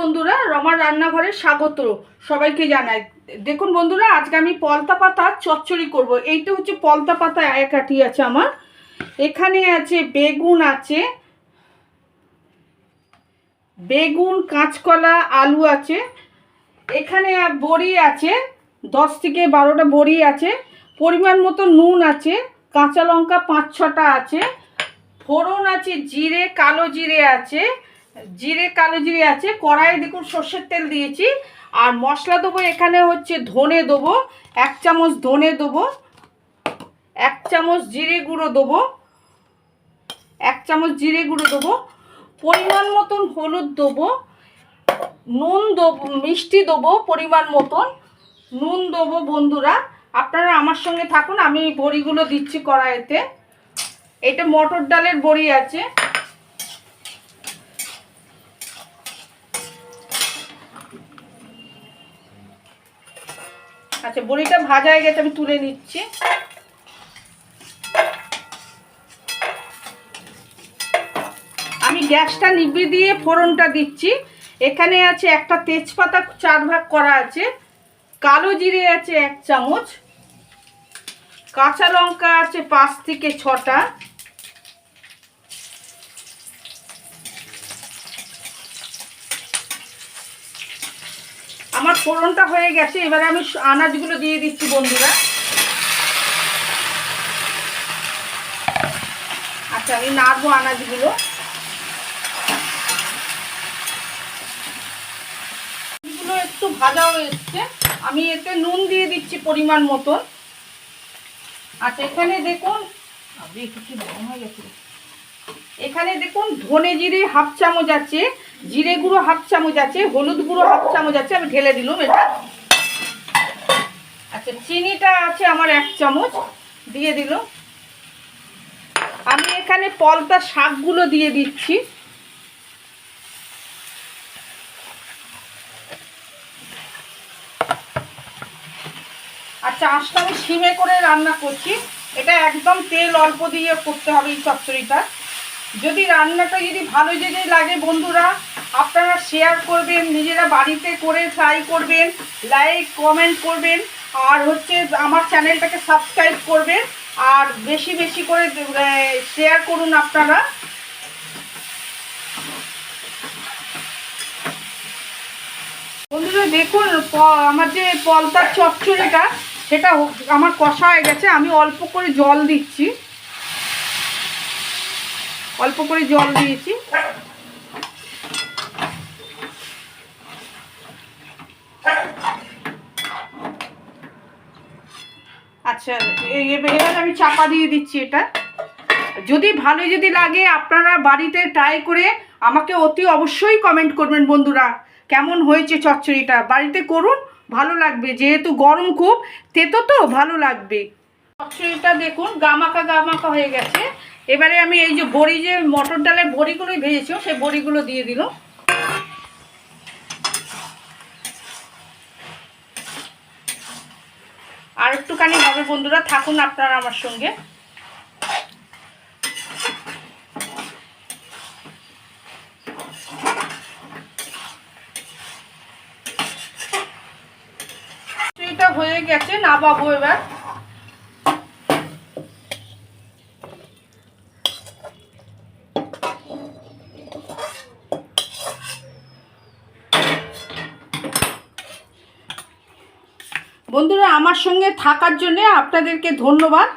বন্ধুরা, রমার রান্নাঘরে স্বাগত। সবাইকে জানাই। দেখুন বন্ধুরা, আজকে আমি পলতা পাতা চচ্চড়ি করব। এইটা হচ্ছে পলতা পাতা, এক আটি আছে আমার। এখানে আছে বেগুন আছে, বেগুন, কাঁচকলা, আলু আছে। এখানে বড়ি আছে, দশ থেকে বারোটা বড়ি আছে। পরিমাণ মতো নুন আছে, কাঁচা লঙ্কা পাঁচ ছটা আছে। ফোড়ন আছে, জিরে, কালো জিরে আছে। জিরে, কালো জিরে আছে। কড়াইয়ে দেখুন সর্ষের তেল দিয়েছি। আর মশলা দেবো এখানে হচ্ছে ধনে দেবো, এক চামচ ধনে দেবো, এক চামচ জিরে গুঁড়ো দেবো, এক চামচ জিরে গুঁড়ো দেবো, পরিমাণ মতন হলুদ দেবো, নুন দেবো, মিষ্টি দেবো পরিমাণ মতন, নুন দেবো বন্ধুরা। আপনারা আমার সঙ্গে থাকুন, আমি বড়িগুলো দিচ্ছি কড়াইতে। এটা মটর ডালের বড়ি আছে। আচ্ছা বড়িটা ভাজা হয়ে গেছে, আমি তুলে নিচ্ছি। আমি গ্যাসটা নিভিয়ে দিয়ে ফোড়নটা দিচ্ছি। এখানে আছে একটা তেজপাতা চার ভাগ করা আছে। কালো জিরে আছে এক চামচ। কাঁচা লঙ্কা আছে পাঁচ থেকে ছটা। আমার ফোড়নটা হয়ে গেছে, এবারে আমি আনাজগুলো দিয়ে দিচ্ছি বন্ধুরা। আচ্ছা আমি নাড়বো আনাজগুলো। একটু ভাজা হয়ে এসছে। আমি এতে নুন দিয়ে দিচ্ছি পরিমাণ মতন। আচ্ছা এখানে দেখুন এখানে দেখুন, ধনে জিরে হাফ চামচ আছে। জিরে গুঁড়ো হাফ চামচ আছে, হলুদ গুঁড়ো হাফ চামচ আছে, আমি ঢেলে দিলাম এটা। আচ্ছা চিনিটা আছে আমার এক চামচ, দিয়ে দিল আমি এখানে পলতা শাকগুলো দিয়ে দিচ্ছি। আচ্ছা আজটা আমি সিমে করে রান্না করছি। এটা একদম তেল অল্প দিয়ে করতে হবে এই চচ্চড়িটা। যদি রান্নাটা যদি ভালো যদি লাগে বন্ধুরা আপনারা শেয়ার করবেন, নিজেরা বাড়িতে করে ট্রাই করবেন লাইক কমেন্ট করবেন, আর হচ্ছে আমার চ্যানেলটাকে সাবস্ক্রাইব করবেন, আর বেশি বেশি করে শেয়ার করুন আপনারা। বন্ধুরা, দেখুন আমার যে পলতার চচ্চড়িটা, সেটা আমার কষা হয়ে গেছে, আমি অল্প করে জল দিচ্ছি। অল্প করে জল দিয়েছি। আচ্ছা এবার আমি চাপা দিয়ে দিচ্ছি এটা। যদি ভালো যদি লাগে, আপনারা বাড়িতে ট্রাই করে আমাকে অতি অবশ্যই কমেন্ট করবেন বন্ধুরা। কেমন হয়েছে চচ্চড়িটা? বাড়িতে করুন, ভালো লাগবে। যেহেতু গরম খুব, তেতো তো ভালো লাগবে। চচ্চড়িটা দেখুন গামাকা গামাকা হয়ে গেছে। এবারে আমি এই যে বড়ি যে মটর ডালের বড়িগুলোই ভেজেছি, সেই বড়িগুলো দিয়ে দিল আর একটুখানি হবে বন্ধুরা থাকুন আপনারা আমার সঙ্গে। হয়ে গেছে না বাবু এবার। বন্ধুরা আমার সঙ্গে থাকার জন্যে আপনাদেরকে ধন্যবাদ।